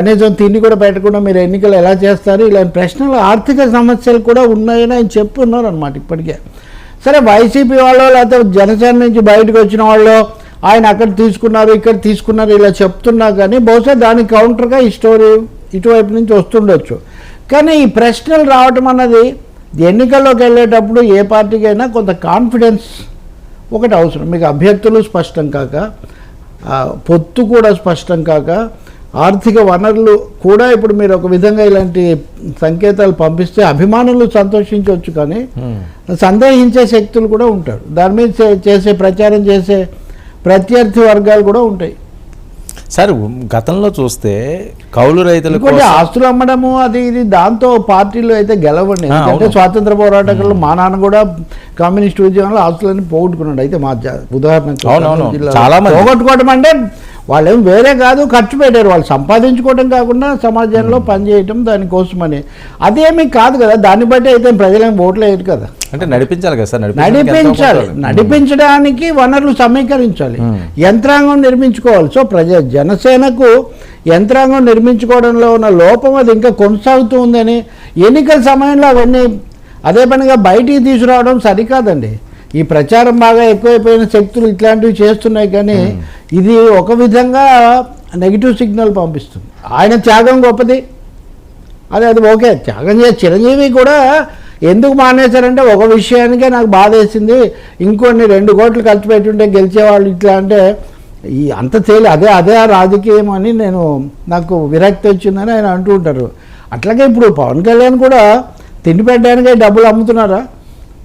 కనీసం తిండి కూడా పెట్టకుండా మీరు ఎన్నికలు ఎలా చేస్తారు? ఇలాంటి ప్రశ్నలు ఆర్థిక సమస్యలు కూడా ఉన్నాయని ఆయన చెప్తున్నారు అనమాట ఇప్పటికే. సరే వైసీపీ వాళ్ళు లేకపోతే జనసేన నుంచి బయటకు వచ్చిన వాళ్ళు ఆయన అక్కడ తీసుకున్నారు ఇక్కడ తీసుకున్నారు ఇలా చెప్తున్నా కానీ బహుశా దానికి కౌంటర్గా ఈ స్టోరీ ఇటువైపు నుంచి వస్తుండొచ్చు. కానీ ఈ ప్రశ్నలు రావటం అన్నది ఎన్నికల్లోకి వెళ్ళేటప్పుడు ఏ పార్టీకైనా కొంత కాన్ఫిడెన్స్ ఒకటి అవసరం. మీకు అభ్యర్థులు స్పష్టం కాక పొత్తు కూడా స్పష్టం కాక ఆర్థిక వనరులు కూడా ఇప్పుడు మీరు ఒక విధంగా ఇలాంటి సంకేతాలు పంపిస్తే అభిమానులు సంతోషించవచ్చు కానీ సందేహించే శక్తులు కూడా ఉంటారు. దాని మీద చేసే ప్రచారం చేసే ప్రత్యర్థి వర్గాలు కూడా ఉంటాయి. సార్ గతంలో చూస్తే కౌలు రైతుల కోసం ఆస్తులు అమ్మడము అది ఇది దాంతో పార్టీలు అయితే గెలవండి. ఎందుకంటే అవును. స్వాతంత్ర పోరాటకులు మా నాన్న కూడా కమ్యూనిస్ట్ ఉద్యమంలో ఆస్తులన్నీ పోగొట్టుకున్నాడు. అయితే మా ఉదాహరణకు. పోగొట్టుకోవడం అంటే వాళ్ళేం వేరే కాదు ఖర్చు పెట్టారు. వాళ్ళు సంపాదించుకోవడం కాకుండా సమాజంలో పనిచేయటం దానికోసమని. అదేమీ కాదు కదా దాన్ని బట్టి అయితే ప్రజలేం ఓట్లు వేయరు కదా. అంటే నడిపించాలి కదా సార్ నడిపించాలి. నడిపించడానికి వనరులు సమీకరించాలి. యంత్రాంగం నిర్మించుకోవాలి. సో ప్రజ జనసేనకు యంత్రాంగం నిర్మించుకోవడంలో ఉన్న లోపం అది ఇంకా కొనసాగుతూ ఉందని ఎన్నికల సమయంలో అవన్నీ అదే పనిగా బయటికి తీసుకురావడం సరికాదండి. ఈ ప్రచారం బాగా ఎక్కువైపోయిన శక్తులు ఇట్లాంటివి చేస్తున్నాయి కానీ ఇది ఒక విధంగా నెగిటివ్ సిగ్నల్ పంపిస్తుంది. ఆయన త్యాగం గొప్పది. అదే అది ఓకే. త్యాగం చేసి చిరంజీవి కూడా ఎందుకు మానేశారంటే ఒక విషయానికే నాకు బాధ వేసింది ఇంకొన్ని రెండు కోట్లు ఖర్చు పెట్టుంటే గెలిచేవాళ్ళు ఇట్లా అంటే ఈ అంత తేలి అదే అదే ఆ రాజకీయం అని నేను నాకు విరక్తి వచ్చిందని ఆయన అంటూ ఉంటారు. అట్లాగే ఇప్పుడు పవన్ కళ్యాణ్ కూడా తిండి పెట్టడానికే డబ్బులు అమ్ముతున్నారా?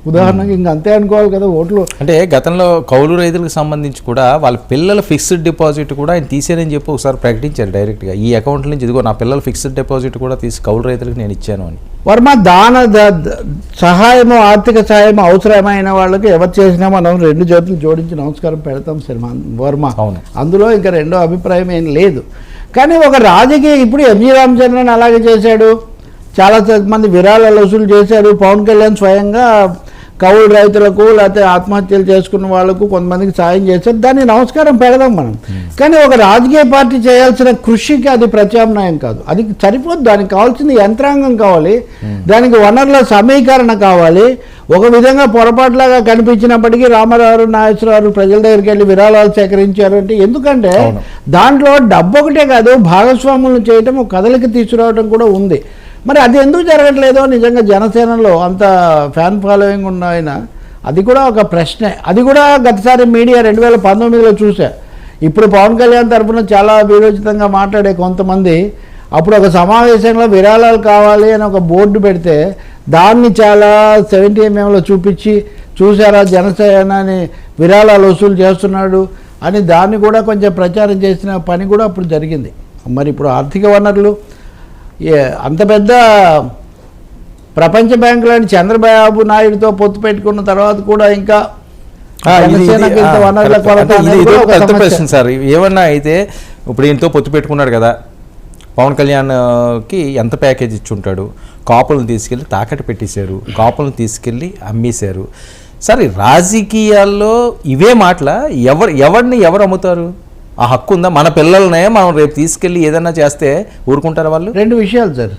ఉదాహరణకి ఇంక అంతే అనుకోవాలి కదా ఓట్లు. అంటే గతంలో కౌలు రైతులకు సంబంధించి కూడా వాళ్ళ పిల్లల ఫిక్స్డ్ డిపాజిట్ కూడా ఆయన తీసేనని చెప్పి ఒకసారి ప్రకటించారు డైరెక్ట్గా. ఈ అకౌంట్ నుంచి ఇదిగో నా పిల్లల ఫిక్స్డ్ డిపాజిట్ కూడా తీసి కౌలు రైతులకు నేను ఇచ్చాను అని. వర్మ దాన సహాయము ఆర్థిక సహాయం అవసరమైన వాళ్ళకి ఎవరు చేసినా మనం రెండు చేతులు జోడించి నమస్కారం పెడతాం శర్మ వర్మ. అవును. అందులో ఇంకా రెండో అభిప్రాయం ఏం లేదు. కానీ ఒక రాజకీయ ఇప్పుడు ఎంజీ రామచంద్రన్ అలాగే చేశాడు. చాలా మంది విరాళాలు వసూలు చేశారు పవన్ కళ్యాణ్ స్వయంగా కౌలు రైతులకు లేకపోతే ఆత్మహత్యలు చేసుకున్న వాళ్ళకు కొంతమందికి సాయం చేశారు దాన్ని నమస్కారం పెడదాం మనం. కానీ ఒక రాజకీయ పార్టీ చేయాల్సిన కృషికి అది ప్రత్యామ్నాయం కాదు. అది సరిపోదు. దానికి కావాల్సింది యంత్రాంగం కావాలి. దానికి వనరుల సమీకరణ కావాలి. ఒక విధంగా పొరపాటులాగా కనిపించినప్పటికీ రామారావు నాగేశ్వరరావు ప్రజల దగ్గరికి వెళ్ళి విరాళాలు సేకరించారు అంటే ఎందుకంటే. దాంట్లో డబ్బు ఒకటే కాదు భాగస్వాములను చేయటం కథలకి తీసుకురావడం కూడా ఉంది. మరి అది ఎందుకు జరగట్లేదో నిజంగా జనసేనలో అంత ఫ్యాన్ ఫాలోయింగ్ ఉన్న ఆయన అది కూడా ఒక ప్రశ్నే. అది కూడా గతసారి మీడియా రెండు వేల పంతొమ్మిదిలో చూసా. ఇప్పుడు పవన్ కళ్యాణ్ తరఫున చాలా విరోచితంగా మాట్లాడే కొంతమంది అప్పుడు ఒక సమావేశంలో విరాళాలు కావాలి అని ఒక బోర్డు పెడితే దాన్ని చాలా సెవెంటీ ఎంఎంలో చూపించి చూసారా జనసేన అని విరాళాలు వసూలు చేస్తున్నాడు అని దాన్ని కూడా కొంచెం ప్రచారం చేసిన పని కూడా అప్పుడు జరిగింది. మరి ఇప్పుడు ఆర్థిక వనరులు అంత పెద్ద ప్రపంచ బ్యాంకు లాంటి చంద్రబాబు నాయుడుతో పొత్తు పెట్టుకున్న తర్వాత కూడా ఇంకా పెద్ద. ప్రశ్న సార్. ఏమన్నా అయితే ఇప్పుడు ఈయనతో పొత్తు పెట్టుకున్నాడు కదా. పవన్ కళ్యాణ్ ఆ, కి ఎంత ప్యాకేజ్ ఇచ్చి ఉంటాడు కాపులను తీసుకెళ్ళి తాకట్టు పెట్టేశారు. కాపులను తీసుకెళ్ళి అమ్మేశారు. సరే రాజకీయాల్లో ఇవే మాటల? ఎవరు ఎవరిని ఎవరు అమ్ముతారు? ఆ హక్కు ఉందా? మన పిల్లలనే మనం రేపు తీసుకెళ్ళి ఏదైనా చేస్తే ఊరుకుంటారా వాళ్ళు? రెండు విషయాలు సార్.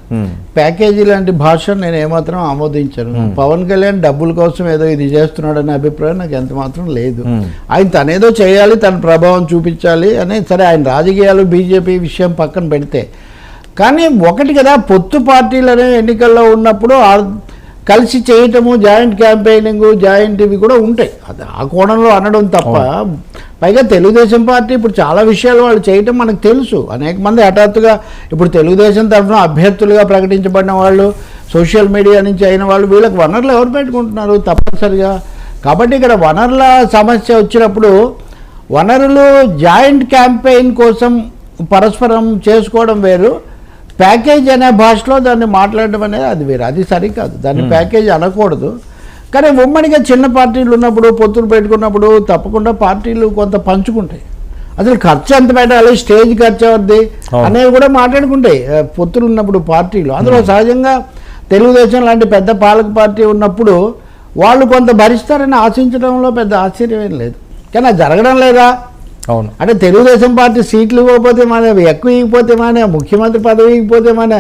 ప్యాకేజీ లాంటి భాష నేను ఏమాత్రం ఆమోదించను. పవన్ కళ్యాణ్ డబ్బుల కోసం ఏదో ఇది చేస్తున్నాడనే అభిప్రాయం నాకు ఎంత మాత్రం లేదు. ఆయన తనేదో చేయాలి తన ప్రభావం చూపించాలి అని సరే ఆయన రాజకీయాలు బీజేపీ విషయం పక్కన పెడితే. కానీ ఒకటి కదా పొత్తు పార్టీలనే ఎన్నికల్లో ఉన్నప్పుడు కలిసి చేయటము జాయింట్ క్యాంపెయినింగ్ జాయింట్ ఇవి కూడా ఉంటాయి. అది ఆ కోణంలో అనడం తప్ప పైగా తెలుగుదేశం పార్టీ ఇప్పుడు చాలా విషయాలు వాళ్ళు చేయటం మనకు తెలుసు. అనేక మంది హఠాత్తుగా ఇప్పుడు తెలుగుదేశం తరఫున అభ్యర్థులుగా ప్రకటించబడిన వాళ్ళు సోషల్ మీడియా నుంచి అయిన వాళ్ళు వీళ్ళకి వనరులు ఎవరు పెట్టుకుంటున్నారు తప్పనిసరిగా? కాబట్టి ఇక్కడ వనరుల సమస్య వచ్చినప్పుడు వనరులు జాయింట్ క్యాంపెయిన్ కోసం పరస్పరం చేసుకోవడం వేరు. ప్యాకేజ్ అనే భాషలో దాన్ని మాట్లాడడం అనేది అది వేరు. అది సరికాదు. దాన్ని ప్యాకేజ్ అనకూడదు. కానీ ఉమ్మడిగా చిన్న పార్టీలు ఉన్నప్పుడు పొత్తులు పెట్టుకున్నప్పుడు తప్పకుండా పార్టీలు కొంత పంచుకుంటాయి. అసలు ఖర్చు ఎంత పెట్టాలి? స్టేజ్ ఖర్చు అవుద్ది. అనేవి కూడా మాట్లాడుకుంటాయి. పొత్తులు ఉన్నప్పుడు పార్టీలు. అందులో సహజంగా తెలుగుదేశం లాంటి పెద్ద పాలక పార్టీ ఉన్నప్పుడు వాళ్ళు కొంత భరిస్తారని ఆశించడంలో పెద్ద ఆశ్చర్యం లేదు. కానీ జరగడం లేదా? అవును. అంటే తెలుగుదేశం పార్టీ సీట్లు ఇవ్వకపోతే మన ఎక్కువ ఇవ్వకపోతే మన ముఖ్యమంత్రి పదవి ఇవ్వకపోతే మన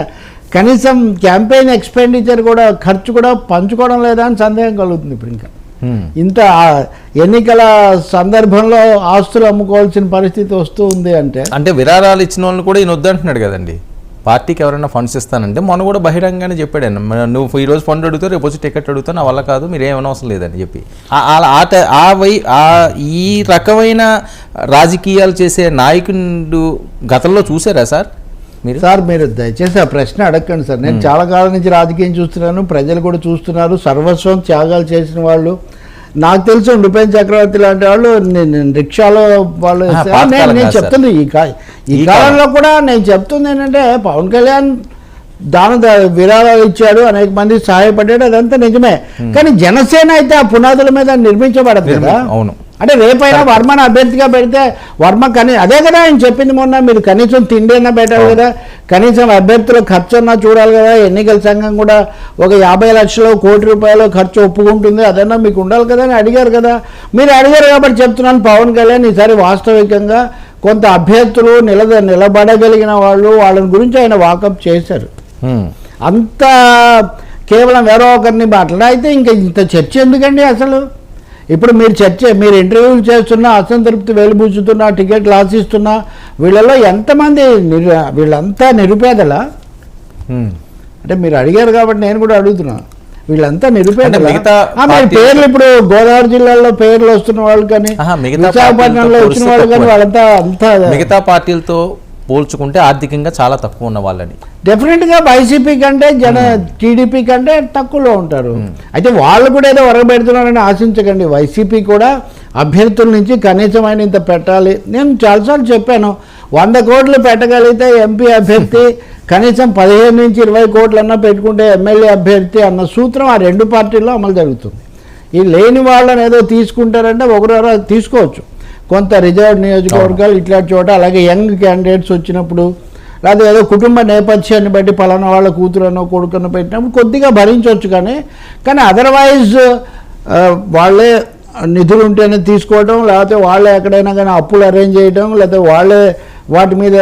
కనీసం క్యాంపెయిన్ ఎక్స్పెండిచర్ కూడా ఖర్చు కూడా పంచుకోవడం లేదా అని సందేహం కలుగుతుంది ఇప్పుడు ఇంకా. ఇంత ఎన్నికల సందర్భంలో ఆస్తులు అమ్ముకోవాల్సిన పరిస్థితి వస్తూ ఉంది అంటే అంటే విరాళాలు ఇచ్చిన వాళ్ళు కూడా ఈయన వద్దంటున్నాడు కదండి. పార్టీకి ఎవరైనా ఫండ్స్ ఇస్తానంటే మొన్న కూడా బహిరంగంగానే చెప్పాడు ఆయన. "మ- నువ్వు ఈ రోజు ఫండ్ అడుగుతావు రేపు వచ్చి టికెట్ అడుగుతావు నా వల్ల కాదు మీరు ఏమైనా అవసరం లేదని చెప్పి. ఆ- వై ఈ రకమైన రాజకీయాలు చేసే నాయకుడు గతంలో చూసారా సార్ మీరు? సార్ మీరు దయచేసి ఆ ప్రశ్న అడగండి సార్. నేను చాలా కాలం నుంచి రాజకీయం చూస్తున్నాను ప్రజలు కూడా చూస్తున్నారు సర్వస్వం త్యాగాలు చేసిన వాళ్ళు. నాకు తెలుసు నృపేన్ చక్రవర్తి లాంటి వాళ్ళు రిక్షాలో వాళ్ళు నేను-. చెప్తుంది ఈ ఈ కాలంలో కూడా నేను చెప్తుంది ఏంటంటే పవన్ కళ్యాణ్ దాన విరాళాలు ఇచ్చాడు అనేక మంది సహాయపడ్డాడు అదంతా నిజమే కానీ జనసేన అయితే ఆ పునాదుల మీద నిర్మించబడదు కదా అవును. అంటే రేపైనా వర్మను అభ్యర్థిగా పెడితే వర్మ కనీ అదే కదా ఆయన చెప్పింది మొన్న మీరు కనీసం తిండి అన్నా పెట్టాలి కదా కనీసం అభ్యర్థుల ఖర్చు అన్నా చూడాలి కదా ఎన్నికల సంఘం కూడా ఒక యాభై లక్షలు కోటి రూపాయలు ఖర్చు ఒప్పుకుంటుంది అదన్నా మీకు ఉండాలి కదా అని అడిగారు కదా. మీరు అడిగారు కాబట్టి చెప్తున్నాను పవన్ కళ్యాణ్ ఈసారి వాస్తవికంగా కొంత అభ్యర్థులు నిలద నిలబడగలిగిన వాళ్ళు వాళ్ళని గురించి ఆయన వాకప్ చేశారు. అంత కేవలం వేరే ఒకరిని మాట్లాడ అయితే ఇంకా ఇంత చర్చ ఎందుకండి అసలు? ఇప్పుడు మీరు చర్చ మీరు ఇంటర్వ్యూలు చేస్తున్నా అసంతృప్తి వెలుబుచ్చుతున్నా టికెట్లు ఆశిస్తున్నా వీళ్ళలో ఎంతమంది వీళ్ళంతా నిరుపేదలా. అంటే మీరు అడిగారు కాబట్టి నేను కూడా అడుగుతున్నా. వీళ్ళంతా పార్టీ- పేర్లు ఇప్పుడు గోదావరి జిల్లాలో పేర్లు వస్తున్న వాళ్ళు కానీ విశాఖపట్నంలో వచ్చిన వాళ్ళు కానీ వాళ్ళంతా అంతా మిగతా పార్టీలతో పోల్చుకుంటే ఆర్థికంగా చాలా తక్కువ ఉన్న వాళ్ళని. డెఫినెట్గా వైసీపీ కంటే జన టీడీపీ కంటే తక్కువలో ఉంటారు. అయితే వాళ్ళు కూడా ఏదో వరగబెడుతున్నారని ఆశించకండి. వైసీపీ కూడా అభ్యర్థుల నుంచి కనీసం ఆయన ఇంత పెట్టాలి. నేను చాలాసార్లు చెప్పాను వంద కోట్లు పెట్టగలిగితే ఎంపీ అభ్యర్థి కనీసం పదిహేను నుంచి ఇరవై కోట్లన్నా పెట్టుకుంటే ఎమ్మెల్యే అభ్యర్థి అన్న సూత్రం ఆ రెండు పార్టీల్లో అమలు జరుగుతుంది. ఈ లేని వాళ్ళని ఏదో తీసుకుంటారంటే ఒకరు తీసుకోవచ్చు. కొంత రిజర్వ్ నియోజకవర్గాలు ఇట్లాంటి చోట అలాగే యంగ్ క్యాండిడేట్స్ వచ్చినప్పుడు లేదా ఏదో కుటుంబ నేపథ్యాన్ని బట్టి పలానా వాళ్ళ కూతురనో కొడుకునో పెట్టినప్పుడు కొద్దిగా భరించవచ్చు కానీ కానీ అదర్వైజ్ వాళ్ళే నిధులు ఉంటేనే తీసుకోవడం లేకపోతే వాళ్ళే ఎక్కడైనా కానీ అప్పులు అరేంజ్ చేయడం లేకపోతే వాళ్ళే వాటి మీద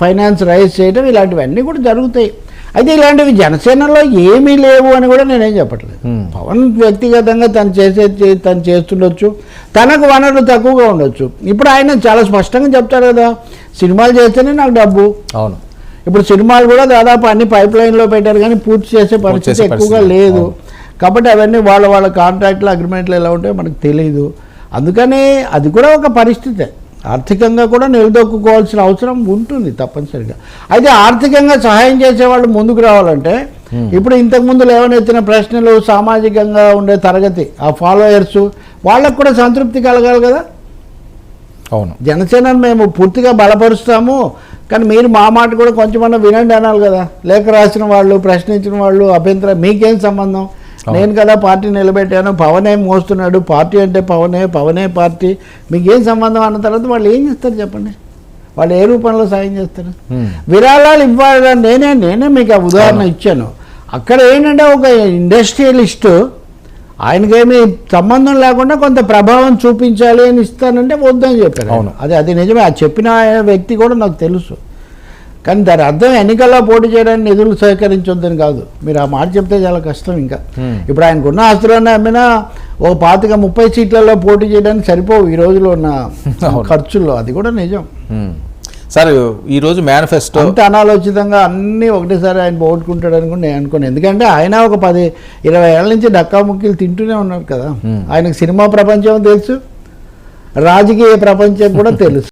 ఫైనాన్స్ రైజ్ చేయడం ఇలాంటివన్నీ కూడా జరుగుతాయి. అయితే ఇలాంటివి జనసేనలో ఏమీ లేవు అని కూడా నేనేం చెప్పట్లేదు. పవన్ వ్యక్తిగతంగా తను చేసే తను చేస్తుండొచ్చు. తనకు వనరులు తక్కువగా ఉండొచ్చు. ఇప్పుడు ఆయన చాలా స్పష్టంగా చెప్తారు కదా సినిమాలు చేస్తేనే నాకు డబ్బు. అవును. ఇప్పుడు సినిమాలు కూడా దాదాపు అన్ని పైప్ లైన్లో పెట్టారు కానీ పూర్తి చేసే పరిస్థితి ఎక్కువగా లేదు. కాబట్టి అవన్నీ వాళ్ళ వాళ్ళ కాంట్రాక్ట్లు అగ్రిమెంట్లు ఎలా ఉంటాయో మనకు తెలియదు అందుకని అది కూడా ఒక పరిస్థితే. ఆర్థికంగా కూడా నిలదొక్కుకోవాల్సిన అవసరం ఉంటుంది తప్పనిసరిగా. అయితే ఆర్థికంగా సహాయం చేసే వాళ్ళు ముందుకు రావాలంటే ఇప్పుడు ఇంతకుముందు లేవనెత్తిన ప్రశ్నలు సామాజికంగా ఉండే తరగతి ఆ ఫాలోయర్స్ వాళ్ళకు కూడా సంతృప్తి కలగాలి కదా? అవును. జనసేనను మేము పూర్తిగా బలపరుస్తాము కానీ మీరు మా మాట కూడా కొంచెమన్నా వినండి అనాలి కదా. లేఖ రాసిన వాళ్ళు ప్రశ్నించిన వాళ్ళు అభ్యంతరం మీకేం సంబంధం? నేను కదా పార్టీ నిలబెట్టాను పవనే మోస్తున్నాడు పార్టీ అంటే పవనే పవనే పార్టీ. మీకేం సంబంధం అన్న తర్వాత వాళ్ళు ఏం చేస్తారు చెప్పండి? వాళ్ళు ఏ రూపంలో సాయం చేస్తారు. విరాళాలు ఇవ్వాలని నేనే నేనే మీకు ఆ ఉదాహరణ ఇచ్చాను. అక్కడ ఏంటంటే ఒక ఇండస్ట్రియలిస్ట్ ఆయనకేమీ సంబంధం లేకుండా కొంత ప్రభావం చూపించాలి అని ఇస్తానంటే వద్దని చెప్పారు. అవును. అది అది నిజమే. అది చెప్పిన వ్యక్తి కూడా నాకు తెలుసు. కానీ దాని అర్థం ఎన్నికల్లో పోటీ చేయడానికి నిధులు సేకరించొద్దని కాదు మీరు ఆ మాట చెప్తే చాలా కష్టం ఇంకా. ఇప్పుడు ఆయనకున్న ఆస్తులన్నీ అమ్మినా ఒక పాతిక ముప్పై సీట్లలో పోటీ చేయడానికి సరిపోవు ఈ రోజులో ఉన్న. ఖర్చుల్లో అది కూడా నిజం. సార్ ఈరోజు మేనిఫెస్టో అంత అనాలోచితంగా అన్నీ ఒకటేసారి ఆయన పోగొట్టుకుంటాడని కూడా నేను అనుకోను ఎందుకంటే ఆయన ఒక పది ఇరవై ఏళ్ళ నుంచి డక్కాముక్కీలు తింటూనే ఉన్నారు కదా. ఆయనకు సినిమా ప్రపంచం తెలుసు రాజకీయ ప్రపంచం కూడా తెలుసు